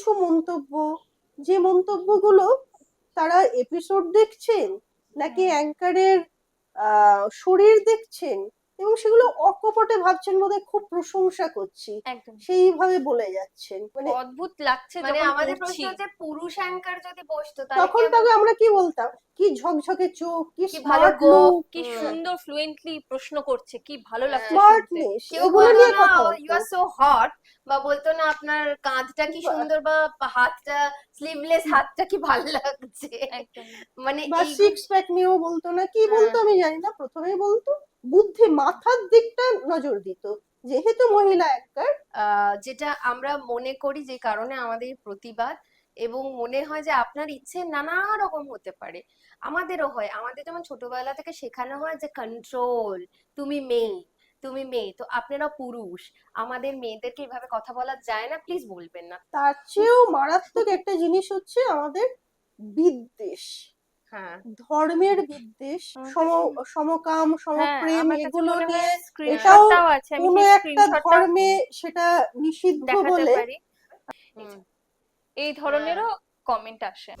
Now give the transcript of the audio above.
কিছু মন্তব্য? যে মন্তব্যগুলো তারা এপিসোড দেখছেন নাকি অ্যাঙ্কারের শরীর দেখছেন এবং সেগুলো অকপটে ভাবছেন বোধহয় খুব প্রশংসা করছি। সেইভাবে বলে যাচ্ছেন। মানে অদ্ভুত লাগছে মানে যখন আমাদের। প্রশ্ন যে পুরুষ অ্যাঙ্কার যদি বসতো তখন তাকে আমরা কি বলতাম? কি ঝকঝকে চোখ কি কি ভালো স্মার্ট গোপ, লুক কি সুন্দর ফ্লুয়েন্টলি প্রশ্ন করছে কি ভালো লাগছে শুনতে। স্মার্টনেস কেউ এগুলো বলতো নিয়ে না কথা ইউ আর সো হট বা বলতো না আপনার কাঁধটা কি সুন্দর বা হাতটা স্লিভলেস হাতটা কি ভালো লাগছে? একদম মানে বা এই সিক্স প্যাক নিয়েও বলতো না কি বলতো আমি জানি না প্রথমেই বলতো বুদ্ধি মাথার দিকটা নজর দিত যেহেতু মহিলা অ্যাঙ্কার আহ, যেটা আমরা মনে করি যে কারণে আমাদের এই প্রতিবাদ এবং মনে হয় যে আপনার ইচ্ছে নানা রকম হতে পারে। আমাদেরও হয়। আমাদের যেমন ছোটবেলা থেকে শেখানো হয় যে কন্ট্রোল তুমি মেয়ে তুমি মেয়ে তো আপনারা পুরুষ। আমাদের মেয়েদেরকে এভাবে কথা বলা যায় না প্লিজ বলবেন না। তার চেয়েও মারাত্মক একটা জিনিস হচ্ছে আমাদের বিদ্বেষ। হ্যাঁ। ধর্মের বিদ্বেষ সমকাম হ্যাঁ, সমপ্রেম এগুলো নিয়ে আমি কোনো একটা ধর্মে সেটা নিষিদ্ধ বলে। এই ধরনেরও কমেন্ট আসে।